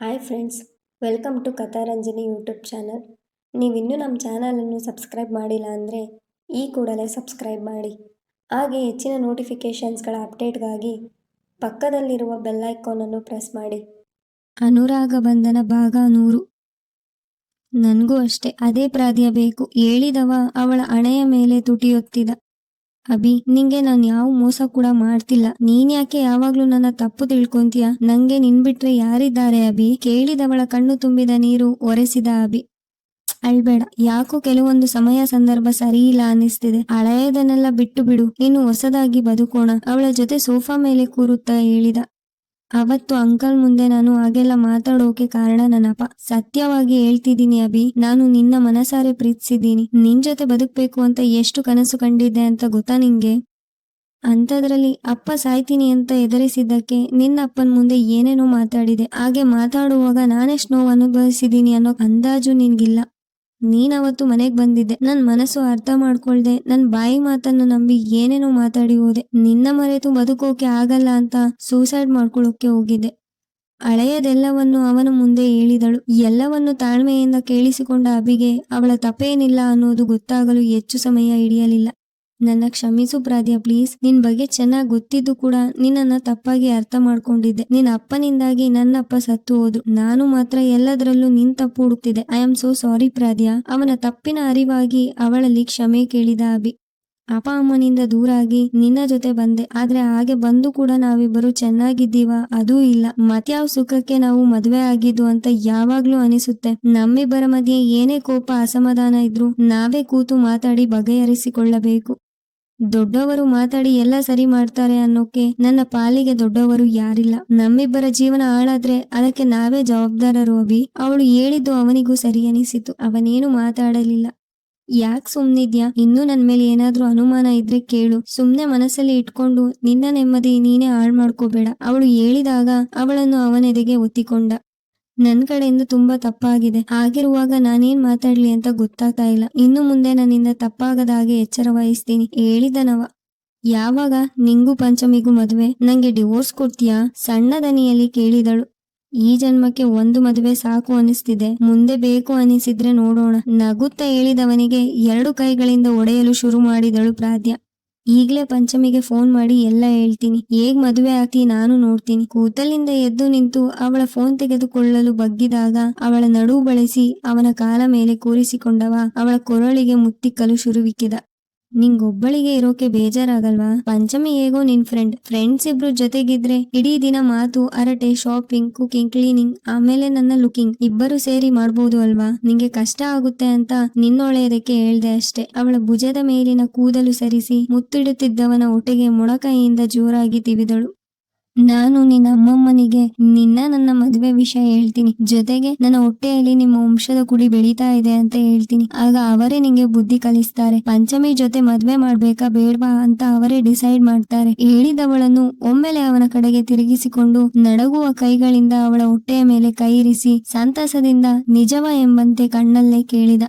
Hi friends, welcome to Katharanjani YouTube channel. ನೀವಿನ್ನೂ ನಮ್ಮ ಚಾನಲನ್ನು ಸಬ್ಸ್ಕ್ರೈಬ್ ಮಾಡಿಲ್ಲ ಅಂದರೆ ಈ ಕೂಡಲೇ ಸಬ್ಸ್ಕ್ರೈಬ್ ಮಾಡಿ. ಹಾಗೆ ಹೆಚ್ಚಿನ ನೋಟಿಫಿಕೇಷನ್ಸ್ಗಳ ಅಪ್ಡೇಟ್ಗಾಗಿ ಪಕ್ಕದಲ್ಲಿರುವ ಬೆಲ್ ಐಕಾನನ್ನು ಪ್ರೆಸ್ ಮಾಡಿ. ಅನುರಾಗ ಬಂಧನ ಭಾಗ ನೂರು. ನನಗೂ ಅಷ್ಟೇ, ಅದೇ ಪ್ರಾಧ್ಯ ಬೇಕು. ಹೇಳಿದವ ಅವಳ ಹಣೆಯ ಮೇಲೆ ತುಟಿಯೊತ್ತಿದ. ಅಭಿ, ನಿಂಗೆ ನಾನು ಯಾವ ಮೋಸ ಕೂಡ ಮಾಡ್ತಿಲ್ಲ. ನೀನ್ ಯಾಕೆ ಯಾವಾಗ್ಲೂ ನನ್ನ ತಪ್ಪು ತಿಳ್ಕೊಂತೀಯ? ನಂಗೆ ನಿನ್ ಬಿಟ್ರೆ ಯಾರಿದ್ದಾರೆ ಅಭಿ? ಕೇಳಿದವಳ ಕಣ್ಣು ತುಂಬಿದ ನೀರು ಒರೆಸಿದ ಅಭಿ. ಅಳ್ಬೇಡ, ಯಾಕೋ ಕೆಲವೊಂದು ಸಮಯ ಸಂದರ್ಭ ಸರಿ ಇಲ್ಲ ಅನ್ನಿಸ್ತಿದೆ. ಹಳೆಯದನ್ನೆಲ್ಲ ಬಿಟ್ಟು ಬಿಡು, ಇನ್ನು ಹೊಸದಾಗಿ ಬದುಕೋಣ. ಅವಳ ಜೊತೆ ಸೋಫಾ ಮೇಲೆ ಕೂರುತ್ತಾ ಹೇಳಿದ. ಅವತ್ತು ಅಂಕಲ್ ಮುಂದೆ ನಾನು ಹಾಗೆಲ್ಲ ಮಾತಾಡೋಕೆ ಕಾರಣ ನನ್ನಪ್ಪ. ಸತ್ಯವಾಗಿ ಹೇಳ್ತಿದ್ದೀನಿ ಅಭಿ. ನಾನು ನಿನ್ನ ಮನಸಾರೆ ಪ್ರೀತಿಸಿದ್ದೀನಿ. ನಿನ್ ಜೊತೆ ಬದುಕ್ಬೇಕು ಅಂತ ಎಷ್ಟು ಕನಸು ಕಂಡಿದ್ದೆ ಅಂತ ಗೊತ್ತಾ ನಿಂಗೆ? ಅಂಥದ್ರಲ್ಲಿ ಅಪ್ಪ ಸಾಯ್ತೀನಿ ಅಂತ ಎದುರಿಸಿದ್ದಕ್ಕೆ ನಿನ್ನ ಅಪ್ಪನ ಮುಂದೆ ಏನೇನೋ ಮಾತಾಡಿದೆ. ಹಾಗೆ ಮಾತಾಡುವಾಗ ನಾನೆಷ್ಟು ನೋವು ಅನುಭವಿಸಿದ್ದೀನಿ ಅನ್ನೋ ಅಂದಾಜು ನಿನ್ಗಿಲ್ಲ. ನೀನ್ ಅವತ್ತು ಮನೆಗ್ ಬಂದಿದ್ದೆ. ನನ್ ಮನಸ್ಸು ಅರ್ಥ ಮಾಡ್ಕೊಳ್ದೆ. ನನ್ ಬಾಯಿ ಮಾತನ್ನು ನಂಬಿ ಏನೇನೋ ಮಾತಾಡಿ ಹೋದೆ. ನಿನ್ನ ಮರೆತು ಬದುಕೋಕೆ ಆಗಲ್ಲ ಅಂತ ಸೂಸೈಡ್ ಮಾಡ್ಕೊಳ್ಳೋಕೆ ಹೋಗಿದ್ದೆ. ಹಳೆಯದೆಲ್ಲವನ್ನು ಅವನ ಮುಂದೆ ಹೇಳಿದಳು. ಎಲ್ಲವನ್ನು ತಾಳ್ಮೆಯಿಂದ ಕೇಳಿಸಿಕೊಂಡ ಅಬಿಗೆ ಅವಳ ತಪ್ಪೇನಿಲ್ಲ ಅನ್ನೋದು ಗೊತ್ತಾಗಲು ಹೆಚ್ಚು ಸಮಯ ಹಿಡಿಯಲಿಲ್ಲ. ನನ್ನ ಕ್ಷಮಿಸು ಪ್ರಾದ್ಯ ಪ್ಲೀಸ್ ನಿನ್ ಬಗ್ಗೆ ಚೆನ್ನಾಗಿ ಗೊತ್ತಿದ್ದು ಕೂಡ ನಿನ್ನನ್ನ ತಪ್ಪಾಗಿ ಅರ್ಥ ಮಾಡ್ಕೊಂಡಿದ್ದೆ. ನಿನ್ನ ಅಪ್ಪನಿಂದಾಗಿ ನನ್ನಪ್ಪ ಸತ್ತು ಹೋದ್ರು. ನಾನು ಮಾತ್ರ ಎಲ್ಲದರಲ್ಲೂ ನಿನ್ ತಪ್ಪು ಹುಡುಕ್ತಿದ್ದೆ. ಐ ಆಮ್ ಸೋ ಸಾರಿ ಪ್ರಾದ್ಯ ಅವನ ತಪ್ಪಿನ ಅರಿವಾಗಿ ಅವಳಲ್ಲಿ ಕ್ಷಮೆ ಕೇಳಿದ ಅಭಿ. ಅಪ್ಪ ಅಮ್ಮನಿಂದ ದೂರಾಗಿ ನಿನ್ನ ಜೊತೆ ಬಂದೆ. ಆದ್ರೆ ಹಾಗೆ ಬಂದು ಕೂಡ ನಾವಿಬ್ಬರು ಚೆನ್ನಾಗಿದ್ದೀವ? ಅದೂ ಇಲ್ಲ. ಮತ್ಯಾವ ಸುಖಕ್ಕೆ ನಾವು ಮದ್ವೆ ಆಗಿದ್ದು ಅಂತ ಯಾವಾಗ್ಲೂ ಅನಿಸುತ್ತೆ. ನಮ್ಮಿಬ್ಬರ ಮಧ್ಯೆ ಏನೇ ಕೋಪ ಅಸಮಾಧಾನ ಇದ್ರು ನಾವೇ ಕೂತು ಮಾತಾಡಿ ಬಗೆಹರಿಸಿಕೊಳ್ಳಬೇಕು. ದೊಡ್ಡವರು ಮಾತಾಡಿ ಎಲ್ಲ ಸರಿ ಮಾಡ್ತಾರೆ ಅನ್ನೋಕೆ ನನ್ನ ಪಾಲಿಗೆ ದೊಡ್ಡವರು ಯಾರಿಲ್ಲ. ನಮ್ಮಿಬ್ಬರ ಜೀವನ ಹಾಳಾದ್ರೆ ಅದಕ್ಕೆ ನಾವೇ ಜವಾಬ್ದಾರರು ಅಭಿ. ಅವಳು ಹೇಳಿದ್ದು ಅವನಿಗೂ ಸರಿ ಅನಿಸಿತು. ಅವನೇನು ಮಾತಾಡಲಿಲ್ಲ. ಯಾಕ್ ಸುಮ್ನಿದ್ಯಾ? ಇನ್ನೂ ನನ್ ಮೇಲೆ ಏನಾದ್ರೂ ಅನುಮಾನ ಇದ್ರೆ ಕೇಳು. ಸುಮ್ನೆ ಮನಸ್ಸಲ್ಲಿ ಇಟ್ಕೊಂಡು ನಿನ್ನ ನೆಮ್ಮದಿ ನೀನೇ ಹಾಳ್ ಮಾಡ್ಕೋಬೇಡ. ಅವಳು ಹೇಳಿದಾಗ ಅವಳನ್ನು ಅವನೆದೆಗೆ ಒತ್ತಿಕೊಂಡ. ನನ್ ಕಡೆಯಿಂದ ತುಂಬಾ ತಪ್ಪಾಗಿದೆ. ಆಗಿರುವಾಗ ನಾನೇನ್ ಮಾತಾಡ್ಲಿ ಅಂತ ಗೊತ್ತಾಗ್ತಾ ಇಲ್ಲ. ಇನ್ನು ಮುಂದೆ ನನ್ನಿಂದ ತಪ್ಪಾಗದ ಹಾಗೆ ಎಚ್ಚರ ವಹಿಸ್ತೀನಿ. ಹೇಳಿದನವ ಯಾವಾಗ? ನಿಂಗೂ ಪಂಚಮಿಗೂ ಮದುವೆ. ನಂಗೆ ಡಿವೋರ್ಸ್ ಕೊಡ್ತೀಯಾ? ಸಣ್ಣ ದನಿಯಲ್ಲಿ ಕೇಳಿದಳು. ಈ ಜನ್ಮಕ್ಕೆ ಒಂದು ಮದುವೆ ಸಾಕು ಅನಿಸ್ತಿದೆ. ಮುಂದೆ ಬೇಕು ಅನಿಸಿದ್ರೆ ನೋಡೋಣ. ನಗುತ್ತಾ ಹೇಳಿದವನಿಗೆ ಎರಡು ಕೈಗಳಿಂದ ಒಡೆಯಲು ಶುರು ಮಾಡಿದಳು ಪ್ರಾದ್ಯ ಈಗ್ಲೇ ಪಂಚಮಿಗೆ ಫೋನ್ ಮಾಡಿ ಎಲ್ಲ ಹೇಳ್ತೀನಿ. ಹೇಗ್ ಮದುವೆ ಆಗ್ತಿ ನಾನು ನೋಡ್ತೀನಿ. ಕೂತಲಿಂದ ಎದ್ದು ನಿಂತು ಅವಳ ಫೋನ್ ತೆಗೆದುಕೊಳ್ಳಲು ಬಗ್ಗಿದಾಗ ಅವಳ ನಡು ಬಳಸಿ ಅವನ ಕಾಲ ಮೇಲೆ ಕೂರಿಸಿಕೊಂಡವ ಅವಳ ಕೊರಳಿಗೆ ಮುತ್ತಿಕ್ಕಲು ಶುರುವಿಕ್ಕಿದ. ನಿಂಗೊಬ್ಬಳಿಗೆ ಇರೋಕೆ ಬೇಜಾರಾಗಲ್ವಾ? ಪಂಚಮಿ ಹೇಗೋ ನಿನ್ ಫ್ರೆಂಡ್ ಫ್ರೆಂಡ್ಸ್ ಇಬ್ರು ಜೊತೆಗಿದ್ರೆ ಇಡೀ ದಿನ ಮಾತು ಅರಟೆ ಶಾಪಿಂಗ್ ಕುಕಿಂಗ್ ಕ್ಲೀನಿಂಗ್ ಆಮೇಲೆ ನನ್ನ ಲುಕಿಂಗ್ ಇಬ್ಬರು ಸೇರಿ ಮಾಡ್ಬೋದು ಅಲ್ವಾ? ನಿಂಗೆ ಕಷ್ಟ ಆಗುತ್ತೆ ಅಂತ ನಿನ್ನೊಳೆಯದಕ್ಕೆ ಹೇಳ್ದೆ ಅಷ್ಟೇ. ಅವಳ ಭುಜದ ಮೇಲಿನ ಕೂದಲು ಸರಿಸಿ ಮುತ್ತಿಡುತ್ತಿದ್ದವನ ಒಟೆಗೆ ಮೊಣಕೈಯಿಂದ ಜೋರಾಗಿ ತಿವಿದಳು. ನಾನು ನಿನ್ನ ಅಮ್ಮಮ್ಮನಿಗೆ, ನಿನ್ನ ನನ್ನ ಮದುವೆ ವಿಷಯ ಹೇಳ್ತೀನಿ. ಜೊತೆಗೆ ನನ್ನ ಹೊಟ್ಟೆಯಲ್ಲಿ ನಿಮ್ಮ ವಂಶದ ಕುಡಿ ಬೆಳೀತಾ ಇದೆ ಅಂತ ಹೇಳ್ತೀನಿ. ಆಗ ಅವರೇ ನಿಂಗೆ ಬುದ್ಧಿ ಕಲಿಸ್ತಾರೆ. ಪಂಚಮಿ ಜೊತೆ ಮದ್ವೆ ಮಾಡ್ಬೇಕಾ ಬೇಡ್ವಾ ಅಂತ ಅವರೇ ಡಿಸೈಡ್ ಮಾಡ್ತಾರೆ. ಹೇಳಿದವಳನ್ನು ಒಮ್ಮೆಲೆ ಅವನ ಕಡೆಗೆ ತಿರುಗಿಸಿಕೊಂಡು ನಡಗುವ ಕೈಗಳಿಂದ ಅವಳ ಹೊಟ್ಟೆಯ ಮೇಲೆ ಕೈಯಿರಿಸಿ, ಸಂತಸದಿಂದ ನಿಜವ ಎಂಬಂತೆ ಕಣ್ಣಲ್ಲೇ ಕೇಳಿದ.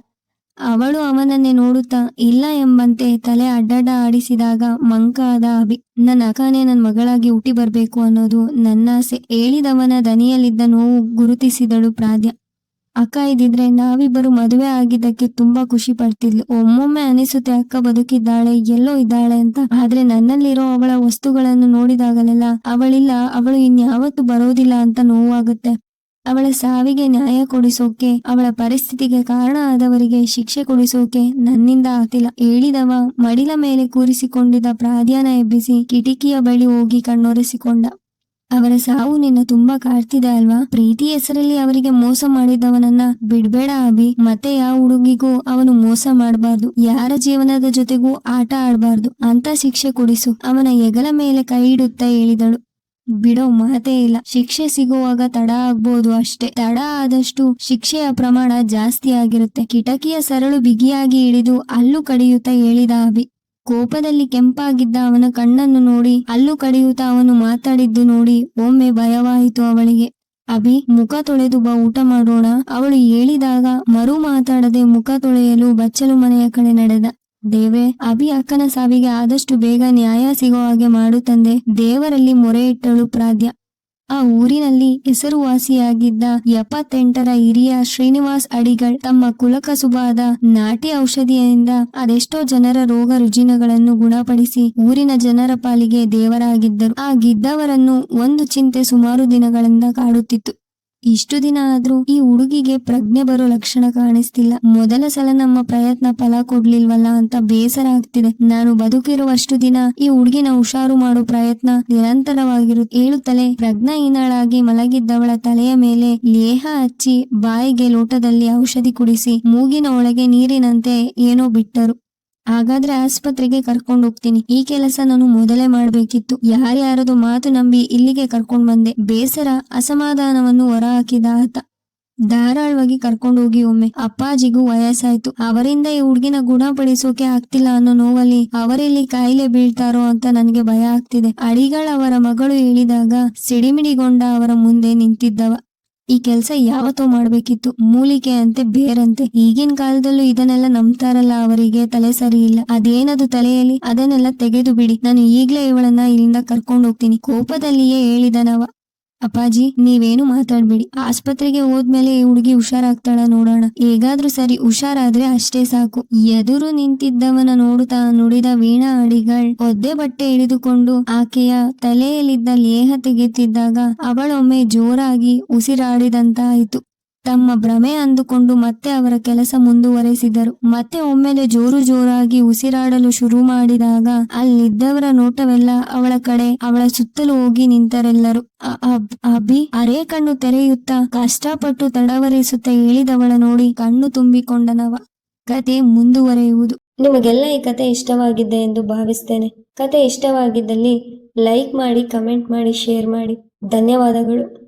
ಅವಳು ಅವನನ್ನೇ ನೋಡುತ್ತಾ, ಇಲ್ಲ ಎಂಬಂತೆ ತಲೆ ಅಡ್ಡಡ್ಡ ಆಡಿಸಿದಾಗ ಮಂಕಾದ ಅಭಿ, ನನ್ನ ಅಕ್ಕನೇ ನನ್ನ ಮಗಳಾಗಿ ಹುಟ್ಟಿ ಬರ್ಬೇಕು ಅನ್ನೋದು ನನ್ನ ಆಸೆ. ಹೇಳಿದವನ ದನಿಯಲ್ಲಿದ್ದ ನೋವು ಗುರುತಿಸಿದಳು ಪ್ರಾಧ್ಯ. ಅಕ್ಕ ಇದ್ದಿದ್ರೆ ನಾವಿಬ್ಬರು ಮದುವೆ ಆಗಿದ್ದಕ್ಕೆ ತುಂಬಾ ಖುಷಿ ಪಡ್ತಿದ್ಲು. ಒಮ್ಮೊಮ್ಮೆ ಅನಿಸುತ್ತೆ ಅಕ್ಕ ಬದುಕಿದ್ದಾಳೆ, ಎಲ್ಲೋ ಇದ್ದಾಳೆ ಅಂತ. ಆದ್ರೆ ನನ್ನಲ್ಲಿರೋ ಅವಳ ವಸ್ತುಗಳನ್ನು ನೋಡಿದಾಗಲೆಲ್ಲ ಅವಳಿಲ್ಲ, ಅವಳು ಇನ್ಯಾವತ್ತು ಬರೋದಿಲ್ಲ ಅಂತ ನೋವಾಗುತ್ತೆ. ಅವಳ ಸಾವಿಗೆ ನ್ಯಾಯ ಕೊಡಿಸೋಕೆ, ಅವಳ ಪರಿಸ್ಥಿತಿಗೆ ಕಾರಣ ಆದವರಿಗೆ ಶಿಕ್ಷೆ ಕೊಡಿಸೋಕೆ ನನ್ನಿಂದ ಆಗ್ತಿಲ್ಲ. ಹೇಳಿದವ ಮಡಿಲ ಮೇಲೆ ಕೂರಿಸಿಕೊಂಡಿದ್ದ ಪ್ರಾಧ್ಯಾನ ಎಬ್ಬಿಸಿ ಕಿಟಕಿಯ ಬಳಿ ಹೋಗಿ ಕಣ್ಣೊರೆಸಿಕೊಂಡ. ಅವರ ಸಾವು ನಿನ್ನ ತುಂಬಾ ಕಾಡ್ತಿದೆ ಅಲ್ವಾ? ಪ್ರೀತಿ ಹೆಸರಲ್ಲಿ ಅವರಿಗೆ ಮೋಸ ಮಾಡಿದವನನ್ನ ಬಿಡ್ಬೇಡ ಅಭಿ. ಮತ್ತೆ ಯಾವ ಹುಡುಗಿಗೂ ಅವನು ಮೋಸ ಮಾಡಬಾರ್ದು. ಯಾರ ಜೀವನದ ಜೊತೆಗೂ ಆಟ ಆಡಬಾರ್ದು. ಅಂತ ಶಿಕ್ಷೆ ಕೊಡಿಸು. ಅವನ ಹೆಗಲ ಮೇಲೆ ಕೈ ಇಡುತ್ತಾ ಹೇಳಿದಳು. ಬಿಡೋ ಮಾತೇ ಇಲ್ಲ. ಶಿಕ್ಷೆ ಸಿಗುವಾಗ ತಡ ಆಗ್ಬೋದು ಅಷ್ಟೇ. ತಡ ಆದಷ್ಟು ಶಿಕ್ಷೆಯ ಪ್ರಮಾಣ ಜಾಸ್ತಿ ಆಗಿರುತ್ತೆ. ಕಿಟಕಿಯ ಸರಳು ಬಿಗಿಯಾಗಿ ಹಿಡಿದು ಅಲ್ಲು ಕಡಿಯುತ್ತಾ ಹೇಳಿದ ಅಭಿ. ಕೋಪದಲ್ಲಿ ಕೆಂಪಾಗಿದ್ದ ಅವನ ಕಣ್ಣನ್ನು ನೋಡಿ, ಅಲ್ಲು ಕಡಿಯುತ್ತಾ ಅವನು ಮಾತಾಡಿದ್ದು ನೋಡಿ ಒಮ್ಮೆ ಭಯವಾಯಿತು ಅವಳಿಗೆ. ಅಭಿ, ಮುಖ ತೊಳೆದು ಬಾ, ಊಟ ಮಾಡೋಣ. ಅವಳು ಹೇಳಿದಾಗ ಮರು ಮಾತಾಡದೆ ಮುಖ ತೊಳೆಯಲು ಬಚ್ಚಲು ಮನೆಯ ಕಡೆ ನಡೆದ. ದೇವ್ರೆ ಅಭಿ ಅಕ್ಕನ ಸಾವಿಗೆ ಆದಷ್ಟು ಬೇಗ ನ್ಯಾಯ ಸಿಗೋ ಹಾಗೆ ಮಾಡು ತಂದೆ. ದೇವರಲ್ಲಿ ಮೊರೆ ಇಟ್ಟಳು ಪ್ರಾಧ್ಯ ಆ ಊರಿನಲ್ಲಿ ಹೆಸರುವಾಸಿಯಾಗಿದ್ದ ಎಪ್ಪತ್ತೆಂಟರ ಹಿರಿಯ ಶ್ರೀನಿವಾಸ್ ಅಡಿಗಳ್ ತಮ್ಮ ಕುಲಕಸುಬಾದ ನಾಟಿ ಔಷಧಿಯಿಂದ ಅದೆಷ್ಟೋ ಜನರ ರೋಗ ರುಜಿನಗಳನ್ನು ಗುಣಪಡಿಸಿ ಊರಿನ ಜನರ ಪಾಲಿಗೆ ದೇವರಾಗಿದ್ದರು. ಆ ಗಿದ್ದವರನ್ನು ಒಂದು ಚಿಂತೆ ಸುಮಾರು ದಿನಗಳಿಂದ ಕಾಡುತ್ತಿತ್ತು. ಇಷ್ಟು ದಿನ ಆದ್ರೂ ಈ ಹುಡುಗಿಗೆ ಪ್ರಜ್ಞೆ ಬರೋ ಲಕ್ಷಣ ಕಾಣಿಸ್ತಿಲ್ಲ. ಮೊದಲ ಸಲ ನಮ್ಮ ಪ್ರಯತ್ನ ಫಲ ಕೊಡ್ಲಿಲ್ವಲ್ಲ ಅಂತ ಬೇಸರ ಆಗ್ತಿದೆ. ನಾನು ಬದುಕಿರುವಷ್ಟು ದಿನ ಈ ಹುಡುಗಿನ ಹುಷಾರು ಮಾಡೋ ಪ್ರಯತ್ನ ನಿರಂತರವಾಗಿರುತ್ತೆ ಹೇಳುತ್ತಲೇ ಪ್ರಜ್ಞಾಹೀನಳಾಗಿ ಮಲಗಿದ್ದವಳ ತಲೆಯ ಮೇಲೆ ಲೇಹ ಹಚ್ಚಿ ಬಾಯಿಗೆ ಲೋಟದಲ್ಲಿ ಔಷಧಿ ಕುಡಿಸಿ ಮೂಗಿನ ಒಳಗೆ ನೀರಿನಂತೆ ಏನೋ ಬಿಟ್ಟರು. ಹಾಗಾದ್ರೆ ಆಸ್ಪತ್ರೆಗೆ ಕರ್ಕೊಂಡು ಹೋಗ್ತೀನಿ. ಈ ಕೆಲಸ ನಾನು ಮೊದಲೇ ಮಾಡ್ಬೇಕಿತ್ತು. ಯಾರ್ಯಾರದು ಮಾತು ನಂಬಿ ಇಲ್ಲಿಗೆ ಕರ್ಕೊಂಡ್ ಬಂದೆ. ಬೇಸರ, ಅಸಮಾಧಾನವನ್ನು ಹೊರಹಾಕಿದ ಆತ. ಧಾರಾಳವಾಗಿ ಕರ್ಕೊಂಡು ಹೋಗಿ ಒಮ್ಮೆ. ಅಪ್ಪಾಜಿಗೂ ವಯಸ್ಸಾಯ್ತು. ಅವರಿಂದ ಈ ಹುಡ್ಗಿನ ಗುಣಪಡಿಸೋಕೆ ಆಗ್ತಿಲ್ಲ ಅನ್ನೋ ನೋವಲ್ಲಿ ಅವರೆಲ್ಲಿ ಕಾಯಿಲೆ ಬೀಳ್ತಾರೋ ಅಂತ ನನಗೆ ಭಯ ಆಗ್ತಿದೆ. ಅಡಿಗಳವರ ಮಗಳು ಹೇಳಿದಾಗ ಸಿಡಿಮಿಡಿಗೊಂಡ ಅವರ ಮುಂದೆ ನಿಂತಿದ್ದವ. ಈ ಕೆಲಸ ಯಾವತ್ತೋ ಮಾಡ್ಬೇಕಿತ್ತು. ಮೂಲಿಕೆ ಅಂತೆ, ಬೇರಂತೆ. ಈಗಿನ ಕಾಲದಲ್ಲೂ ಇದನ್ನೆಲ್ಲ ನಂಬ್ತಾರಲ್ಲ ಅವರಿಗೆ, ತಲೆ ಸರಿ ಇಲ್ಲ. ಅದೇನದು ತಲೆಯಲ್ಲಿ? ಅದನ್ನೆಲ್ಲ ತೆಗೆದು ಬಿಡಿ ನಾನು ಈಗ್ಲೇ ಇವಳನ್ನ ಇಲ್ಲಿಂದ ಕರ್ಕೊಂಡು ಹೋಗ್ತೀನಿ ಕೋಪದಲ್ಲಿಯೇ ಹೇಳಿದನವ ಅಪ್ಪಾಜಿ, ನೀವೇನು ಮಾತಾಡ್ಬೇಡಿ. ಆಸ್ಪತ್ರೆಗೆ ಹೋದ್ಮೇಲೆ ಈ ಹುಡುಗಿ ಹುಷಾರಾಗ್ತಾಳ ನೋಡೋಣ. ಹೇಗಾದ್ರೂ ಸರಿ, ಹುಷಾರಾದ್ರೆ ಅಷ್ಟೇ ಸಾಕು. ಎದುರು ನಿಂತಿದ್ದವನ ನೋಡುತ್ತಾ ನುಡಿದ ವೀಣಾ ಅಡಿಗಳ್ ಒದ್ದೆ ಬಟ್ಟೆ ಹಿಡಿದುಕೊಂಡು ಆಕೆಯ ತಲೆಯಲ್ಲಿದ್ದ ಲೇಹ ತೆಗೆಯುತ್ತಿದ್ದಾಗ ಅವಳೊಮ್ಮೆ ಜೋರಾಗಿ ಉಸಿರಾಡಿದಂತಾಯಿತು. ತಮ್ಮ ಭ್ರಮೆ ಅಂದುಕೊಂಡು ಮತ್ತೆ ಅವರ ಕೆಲಸ ಮುಂದುವರೆಸಿದರು. ಮತ್ತೆ ಒಮ್ಮೆಲೆ ಜೋರು ಜೋರಾಗಿ ಉಸಿರಾಡಲು ಶುರು ಮಾಡಿದಾಗ ಅಲ್ಲಿದ್ದವರ ನೋಟವೆಲ್ಲ ಅವಳ ಕಡೆ, ಅವಳ ಸುತ್ತಲೂ ಹೋಗಿ ನಿಂತರೆಲ್ಲರು ಅಭಿ, ಅರೆ ಕಣ್ಣು ತೆರೆಯುತ್ತಾ, ಕಷ್ಟಪಟ್ಟು ತಡವರಿಸುತ್ತ ಹೇಳಿದವಳ ನೋಡಿ ಕಣ್ಣು ತುಂಬಿಕೊಂಡನವ. ಕತೆ ಮುಂದುವರೆಯುವುದು. ನಿಮಗೆಲ್ಲ ಈ ಕತೆ ಇಷ್ಟವಾಗಿದೆ ಎಂದು ಭಾವಿಸ್ತೇನೆ. ಕತೆ ಇಷ್ಟವಾಗಿದ್ದಲ್ಲಿ ಲೈಕ್ ಮಾಡಿ, ಕಮೆಂಟ್ ಮಾಡಿ, ಶೇರ್ ಮಾಡಿ. ಧನ್ಯವಾದಗಳು.